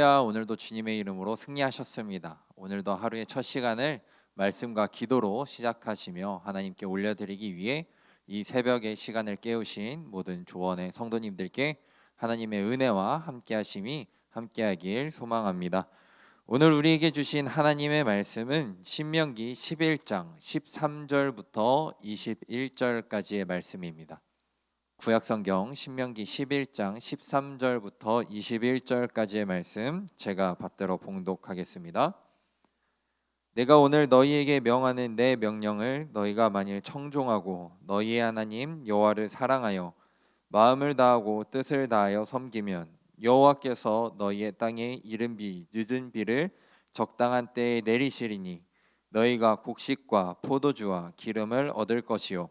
감사합니다. 오늘도 주님의 이름으로 승리하셨습니다. 오늘도 하루의 첫 시간을 말씀과 기도로 시작하시며 하나님께 올려드리기 위해 이 새벽의 시간을 깨우신 모든 조원의 성도님들께 하나님의 은혜와 함께하심이 함께하길 소망합니다. 오늘 우리에게 주신 하나님의 말씀은 신명기 11장 13절부터 21절까지의 말씀입니다. 구약성경 신명기 11장 13절부터 21절까지의 말씀 제가 받들어 봉독하겠습니다. 내가 오늘 너희에게 명하는 내 명령을 너희가 만일 청종하고 너희의 하나님 여호와를 사랑하여 마음을 다하고 뜻을 다하여 섬기면 여호와께서 너희의 땅에 이른 비 늦은 비를 적당한 때에 내리시리니 너희가 곡식과 포도주와 기름을 얻을 것이요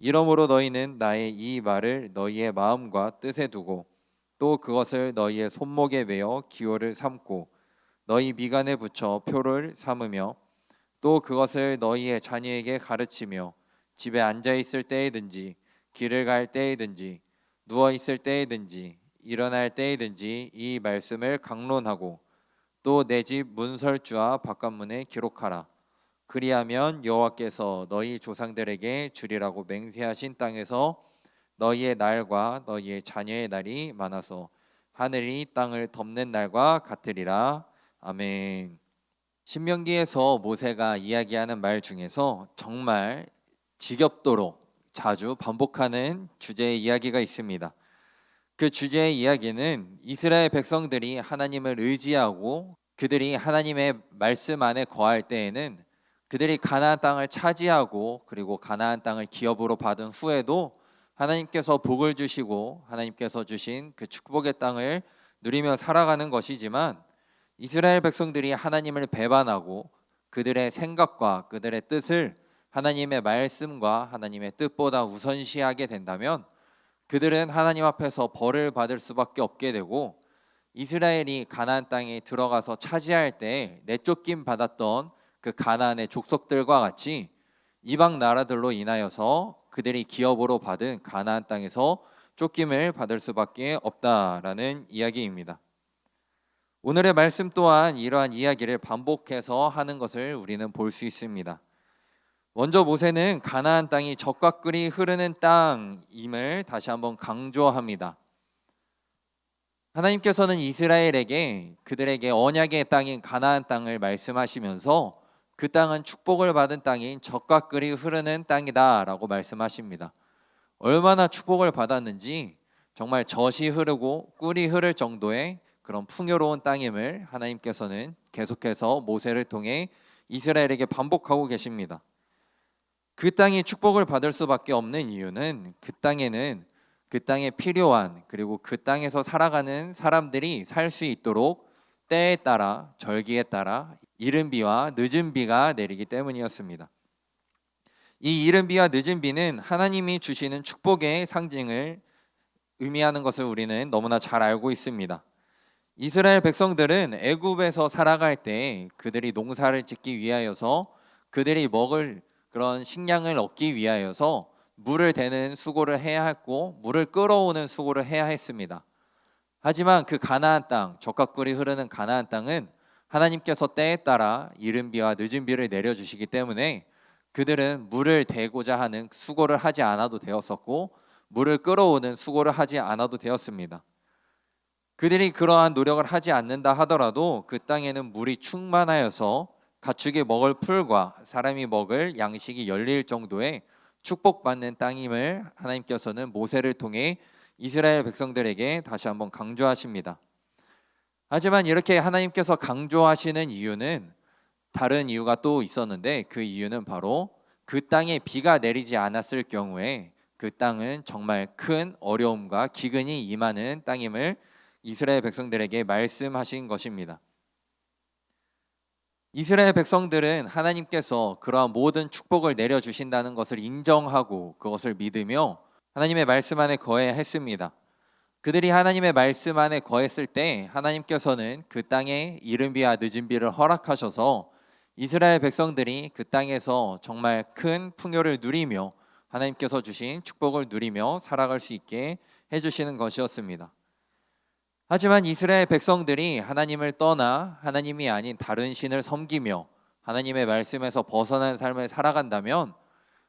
이러므로 너희는 나의 이 말을 너희의 마음과 뜻에 두고 또 그것을 너희의 손목에 매어 기호를 삼고 너희 미간에 붙여 표를 삼으며 또 그것을 너희의 자녀에게 가르치며 집에 앉아 있을 때에든지 길을 갈 때에든지 누워 있을 때에든지 일어날 때에든지 이 말씀을 강론하고 또 내 집 문설주와 바깥문에 기록하라. 그리하면 여호와께서 너희 조상들에게 주리라고 맹세하신 땅에서 너희의 날과 너희의 자녀의 날이 많아서 하늘이 땅을 덮는 날과 같으리라. 아멘. 신명기에서 모세가 이야기하는 말 중에서 정말 지겹도록 자주 반복하는 주제의 이야기가 있습니다. 그 주제의 이야기는 이스라엘 백성들이 하나님을 의지하고 그들이 하나님의 말씀 안에 거할 때에는 그들이 가나안 땅을 차지하고 그리고 가나안 땅을 기업으로 받은 후에도 하나님께서 복을 주시고 하나님께서 주신 그 축복의 땅을 누리며 살아가는 것이지만 이스라엘 백성들이 하나님을 배반하고 그들의 생각과 그들의 뜻을 하나님의 말씀과 하나님의 뜻보다 우선시하게 된다면 그들은 하나님 앞에서 벌을 받을 수밖에 없게 되고 이스라엘이 가나안 땅에 들어가서 차지할 때 내쫓김 받았던 그 가나안의 족속들과 같이 이방 나라들로 인하여서 그들이 기업으로 받은 가나안 땅에서 쫓김을 받을 수밖에 없다라는 이야기입니다. 오늘의 말씀 또한 이러한 이야기를 반복해서 하는 것을 우리는 볼 수 있습니다. 먼저 모세는 가나안 땅이 적과 꿀이 흐르는 땅임을 다시 한번 강조합니다. 하나님께서는 이스라엘에게 그들에게 언약의 땅인 가나안 땅을 말씀하시면서 그 땅은 축복을 받은 땅인 적과 꿀이 흐르는 땅이다라고 말씀하십니다. 얼마나 축복을 받았는지 정말 젖이 흐르고 꿀이 흐를 정도의 그런 풍요로운 땅임을 하나님께서는 계속해서 모세를 통해 이스라엘에게 반복하고 계십니다. 그 땅이 축복을 받을 수밖에 없는 이유는 그 땅에는 그 땅에 필요한 그리고 그 땅에서 살아가는 사람들이 살 수 있도록 때에 따라 절기에 따라 이른 비와 늦은 비가 내리기 때문이었습니다. 이 이른 비와 늦은 비는 하나님이 주시는 축복의 상징을 의미하는 것을 우리는 너무나 잘 알고 있습니다. 이스라엘 백성들은 애굽에서 살아갈 때 그들이 농사를 짓기 위하여서 그들이 먹을 그런 식량을 얻기 위하여서 물을 대는 수고를 해야 했고 물을 끌어오는 수고를 해야 했습니다. 하지만 그 가나안 땅, 적각꿀이 흐르는 가나안 땅은 하나님께서 때에 따라 이른 비와 늦은 비를 내려 주시기 때문에 그들은 물을 대고자 하는 수고를 하지 않아도 되었었고 물을 끌어오는 수고를 하지 않아도 되었습니다. 그들이 그러한 노력을 하지 않는다 하더라도 그 땅에는 물이 충만하여서 가축이 먹을 풀과 사람이 먹을 양식이 열릴 정도의 축복받는 땅임을 하나님께서는 모세를 통해 이스라엘 백성들에게 다시 한번 강조하십니다. 하지만 이렇게 하나님께서 강조하시는 이유는 다른 이유가 또 있었는데 그 이유는 바로 그 땅에 비가 내리지 않았을 경우에 그 땅은 정말 큰 어려움과 기근이 임하는 땅임을 이스라엘 백성들에게 말씀하신 것입니다. 이스라엘 백성들은 하나님께서 그러한 모든 축복을 내려 주신다는 것을 인정하고 그것을 믿으며 하나님의 말씀 안에 거해야 했습니다. 그들이 하나님의 말씀 안에 거했을 때 하나님께서는 그 땅에 이른 비와 늦은 비를 허락하셔서 이스라엘 백성들이 그 땅에서 정말 큰 풍요를 누리며 하나님께서 주신 축복을 누리며 살아갈 수 있게 해주시는 것이었습니다. 하지만 이스라엘 백성들이 하나님을 떠나 하나님이 아닌 다른 신을 섬기며 하나님의 말씀에서 벗어난 삶을 살아간다면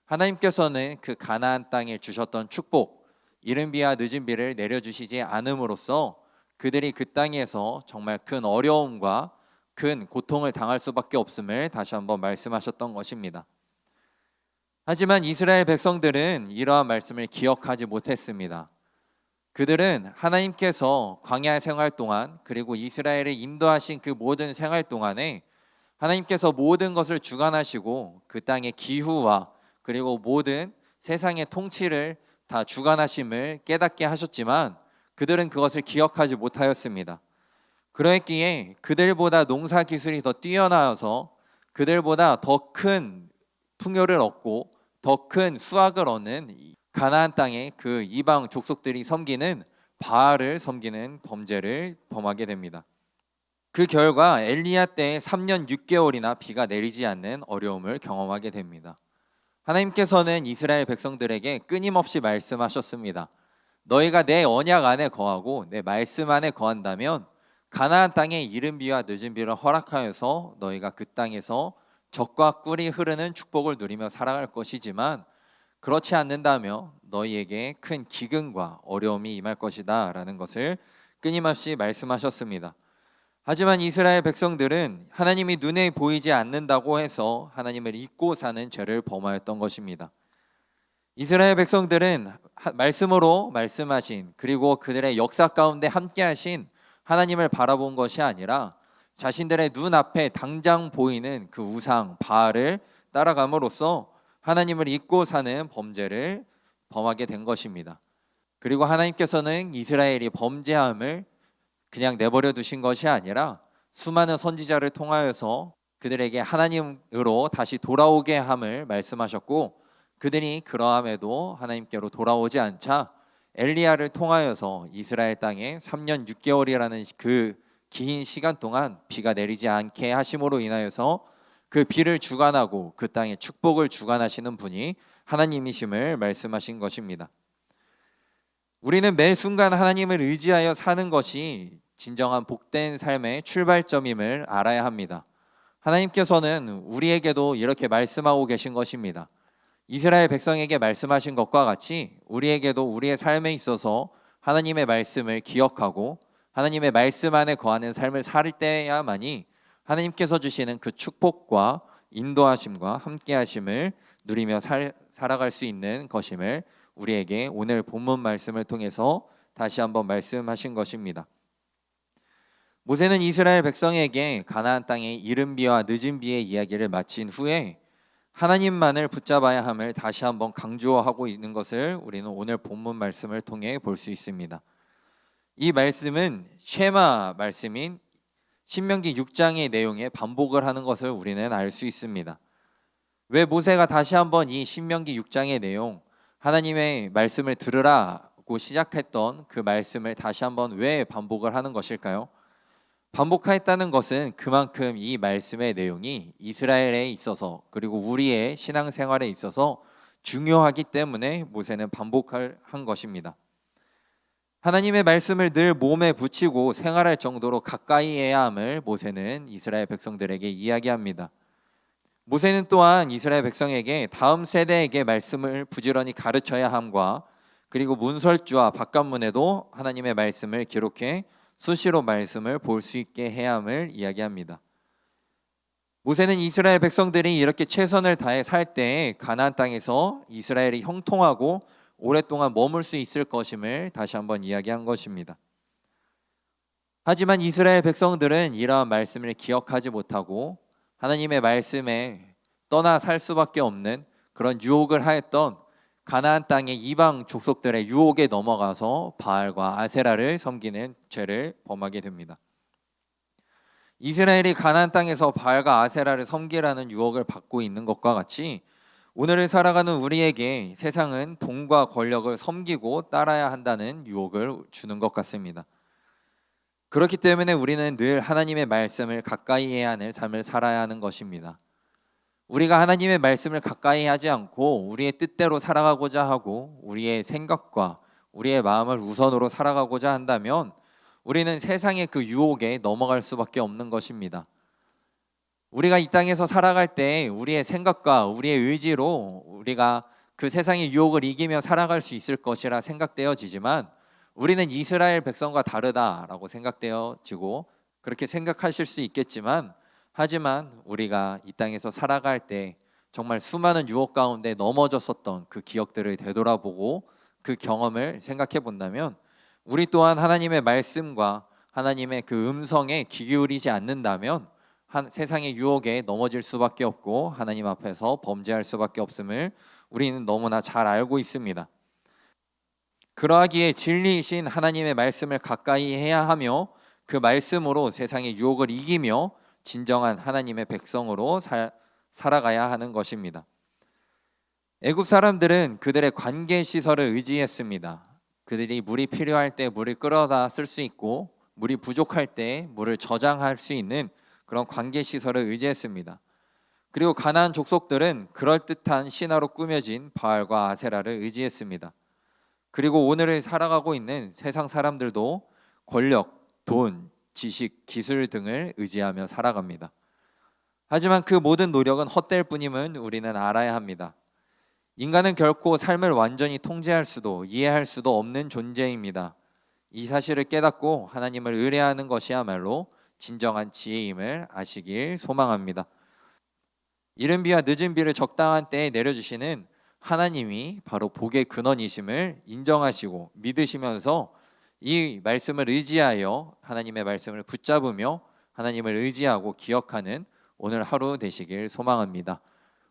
하나님께서는 그 가나안 땅에 주셨던 축복, 이른 비와 늦은 비를 내려주시지 않음으로써 그들이 그 땅에서 정말 큰 어려움과 큰 고통을 당할 수밖에 없음을 다시 한번 말씀하셨던 것입니다. 하지만 이스라엘 백성들은 이러한 말씀을 기억하지 못했습니다. 그들은 하나님께서 광야 생활 동안 그리고 이스라엘을 인도하신 그 모든 생활 동안에 하나님께서 모든 것을 주관하시고 그 땅의 기후와 그리고 모든 세상의 통치를 다 주관하심을 깨닫게 하셨지만 그들은 그것을 기억하지 못하였습니다. 그러했기에 그들보다 농사 기술이 더 뛰어나서 그들보다 더 큰 풍요를 얻고 더 큰 수확을 얻는 가나안 땅의 그 이방 족속들이 섬기는 바알을 섬기는 범죄를 범하게 됩니다. 그 결과 엘리야 때 3년 6개월이나 비가 내리지 않는 어려움을 경험하게 됩니다. 하나님께서는 이스라엘 백성들에게 끊임없이 말씀하셨습니다. 너희가 내 언약 안에 거하고 내 말씀 안에 거한다면 가나안 땅에 이른 비와 늦은 비를 허락하여서 너희가 그 땅에서 적과 꿀이 흐르는 축복을 누리며 살아갈 것이지만 그렇지 않는다며 너희에게 큰 기근과 어려움이 임할 것이다라는 것을 끊임없이 말씀하셨습니다. 하지만 이스라엘 백성들은 하나님이 눈에 보이지 않는다고 해서 하나님을 잊고 사는 죄를 범하였던 것입니다. 이스라엘 백성들은 말씀으로 말씀하신 그리고 그들의 역사 가운데 함께 하신 하나님을 바라본 것이 아니라 자신들의 눈앞에 당장 보이는 그 우상 바알을 따라감으로써 하나님을 잊고 사는 범죄를 범하게 된 것입니다. 그리고 하나님께서는 이스라엘이 범죄함을 그냥 내버려 두신 것이 아니라 수많은 선지자를 통하여서 그들에게 하나님으로 다시 돌아오게 함을 말씀하셨고 그들이 그러함에도 하나님께로 돌아오지 않자 엘리야를 통하여서 이스라엘 땅에 3년 6개월이라는 그 긴 시간 동안 비가 내리지 않게 하심으로 인하여서 그 비를 주관하고 그 땅에 축복을 주관하시는 분이 하나님이심을 말씀하신 것입니다. 우리는 매 순간 하나님을 의지하여 사는 것이 진정한 복된 삶의 출발점임을 알아야 합니다. 하나님께서는 우리에게도 이렇게 말씀하고 계신 것입니다. 이스라엘 백성에게 말씀하신 것과 같이 우리에게도 우리의 삶에 있어서 하나님의 말씀을 기억하고 하나님의 말씀 안에 거하는 삶을 살 때야만이 하나님께서 주시는 그 축복과 인도하심과 함께하심을 누리며 살, 살아갈 수 있는 것임을 우리에게 오늘 본문 말씀을 통해서 다시 한번 말씀하신 것입니다. 모세는 이스라엘 백성에게 가나안 땅의 이른 비와 늦은 비의 이야기를 마친 후에 하나님만을 붙잡아야 함을 다시 한번 강조하고 있는 것을 우리는 오늘 본문 말씀을 통해 볼 수 있습니다. 이 말씀은 쉐마 말씀인 신명기 6장의 내용에 반복을 하는 것을 우리는 알 수 있습니다. 왜 모세가 다시 한번 이 신명기 6장의 내용 하나님의 말씀을 들으라고 시작했던 그 말씀을 다시 한번 왜 반복을 하는 것일까요? 반복하였다는 것은 그만큼 이 말씀의 내용이 이스라엘에 있어서 그리고 우리의 신앙생활에 있어서 중요하기 때문에 모세는 반복한 것입니다. 하나님의 말씀을 늘 몸에 붙이고 생활할 정도로 가까이 해야 함을 모세는 이스라엘 백성들에게 이야기합니다. 모세는 또한 이스라엘 백성에게 다음 세대에게 말씀을 부지런히 가르쳐야 함과 그리고 문설주와 바깥문에도 하나님의 말씀을 기록해 수시로 말씀을 볼 수 있게 해야 함을 이야기합니다. 모세는 이스라엘 백성들이 이렇게 최선을 다해 살 때 가나안 땅에서 이스라엘이 형통하고 오랫동안 머물 수 있을 것임을 다시 한번 이야기한 것입니다. 하지만 이스라엘 백성들은 이러한 말씀을 기억하지 못하고 하나님의 말씀에 떠나 살 수밖에 없는 그런 유혹을 하였던 가나안 땅의 이방 족속들의 유혹에 넘어가서 바알과 아세라를 섬기는 죄를 범하게 됩니다. 이스라엘이 가나안 땅에서 바알과 아세라를 섬기라는 유혹을 받고 있는 것과 같이 오늘을 살아가는 우리에게 세상은 돈과 권력을 섬기고 따라야 한다는 유혹을 주는 것 같습니다. 그렇기 때문에 우리는 늘 하나님의 말씀을 가까이 해야 하는 삶을 살아야 하는 것입니다. 우리가 하나님의 말씀을 가까이 하지 않고 우리의 뜻대로 살아가고자 하고 우리의 생각과 우리의 마음을 우선으로 살아가고자 한다면 우리는 세상의 그 유혹에 넘어갈 수밖에 없는 것입니다. 우리가 이 땅에서 살아갈 때 우리의 생각과 우리의 의지로 우리가 그 세상의 유혹을 이기며 살아갈 수 있을 것이라 생각되어지지만 우리는 이스라엘 백성과 다르다라고 생각되어지고 그렇게 생각하실 수 있겠지만 하지만 우리가 이 땅에서 살아갈 때 정말 수많은 유혹 가운데 넘어졌었던 그 기억들을 되돌아보고 그 경험을 생각해 본다면 우리 또한 하나님의 말씀과 하나님의 그 음성에 귀 기울이지 않는다면 한 세상의 유혹에 넘어질 수밖에 없고 하나님 앞에서 범죄할 수밖에 없음을 우리는 너무나 잘 알고 있습니다. 그러하기에 진리이신 하나님의 말씀을 가까이 해야 하며 그 말씀으로 세상의 유혹을 이기며 진정한 하나님의 백성으로 살, 살아가야 하는 것입니다. 애굽 사람들은 그들의 관계 시설을 의지했습니다. 그들이 물이 필요할 때 물을 끌어다 쓸 수 있고 물이 부족할 때 물을 저장할 수 있는 그런 관계 시설을 의지했습니다. 그리고 가나안 족속들은 그럴듯한 신화로 꾸며진 바알과 아세라를 의지했습니다. 그리고 오늘을 살아가고 있는 세상 사람들도 권력, 돈, 지식, 기술 등을 의지하며 살아갑니다. 하지만 그 모든 노력은 헛될 뿐임을 우리는 알아야 합니다. 인간은 결코 삶을 완전히 통제할 수도 이해할 수도 없는 존재입니다. 이 사실을 깨닫고 하나님을 의뢰하는 것이야말로 진정한 지혜임을 아시길 소망합니다. 이른 비와 늦은 비를 적당한 때에 내려주시는 하나님이 바로 복의 근원이심을 인정하시고 믿으시면서 이 말씀을 의지하여 하나님의 말씀을 붙잡으며 하나님을 의지하고 기억하는 오늘 하루 되시길 소망합니다.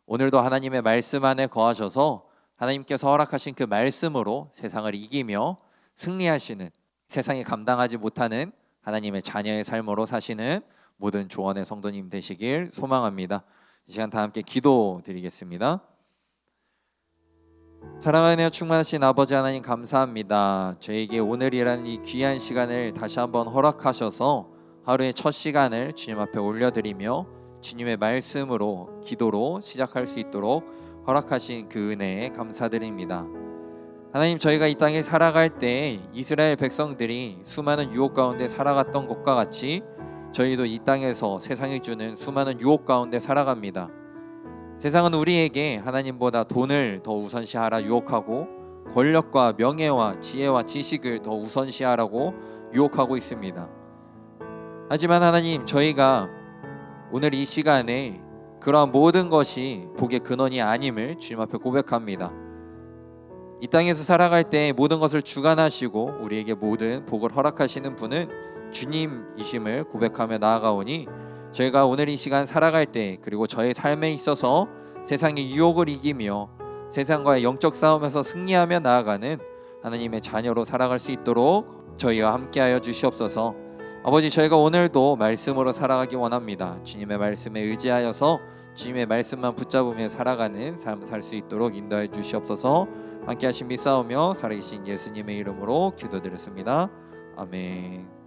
오늘도 하나님의 말씀 안에 거하셔서 하나님께서 허락하신 그 말씀으로 세상을 이기며 승리하시는 세상이 감당하지 못하는 하나님의 자녀의 삶으로 사시는 모든 조언의 성도님 되시길 소망합니다. 이 시간 다 함께 기도 드리겠습니다. 사랑하는 충만하신 아버지 하나님 감사합니다. 저에게 오늘이라는 이 귀한 시간을 다시 한번 허락하셔서 하루의 첫 시간을 주님 앞에 올려드리며 주님의 말씀으로 기도로 시작할 수 있도록 허락하신 그 은혜에 감사드립니다. 하나님 저희가 이 땅에 살아갈 때 이스라엘 백성들이 수많은 유혹 가운데 살아갔던 것과 같이 저희도 이 땅에서 세상이 주는 수많은 유혹 가운데 살아갑니다. 세상은 우리에게 하나님보다 돈을 더 우선시하라 유혹하고 권력과 명예와 지혜와 지식을 더 우선시하라고 유혹하고 있습니다. 하지만 하나님 저희가 오늘 이 시간에 그러한 모든 것이 복의 근원이 아님을 주님 앞에 고백합니다. 이 땅에서 살아갈 때 모든 것을 주관하시고 우리에게 모든 복을 허락하시는 분은 주님이심을 고백하며 나아가오니 저희가 오늘 이 시간 살아갈 때 그리고 저의 삶에 있어서 세상의 유혹을 이기며 세상과의 영적 싸움에서 승리하며 나아가는 하나님의 자녀로 살아갈 수 있도록 저희와 함께하여 주시옵소서. 아버지 저희가 오늘도 말씀으로 살아가기 원합니다. 주님의 말씀에 의지하여서 주님의 말씀만 붙잡으며 살아가는 삶 살 수 있도록 인도해 주시옵소서. 함께 하신 믿사오며 살아계신 예수님의 이름으로 기도드렸습니다. 아멘.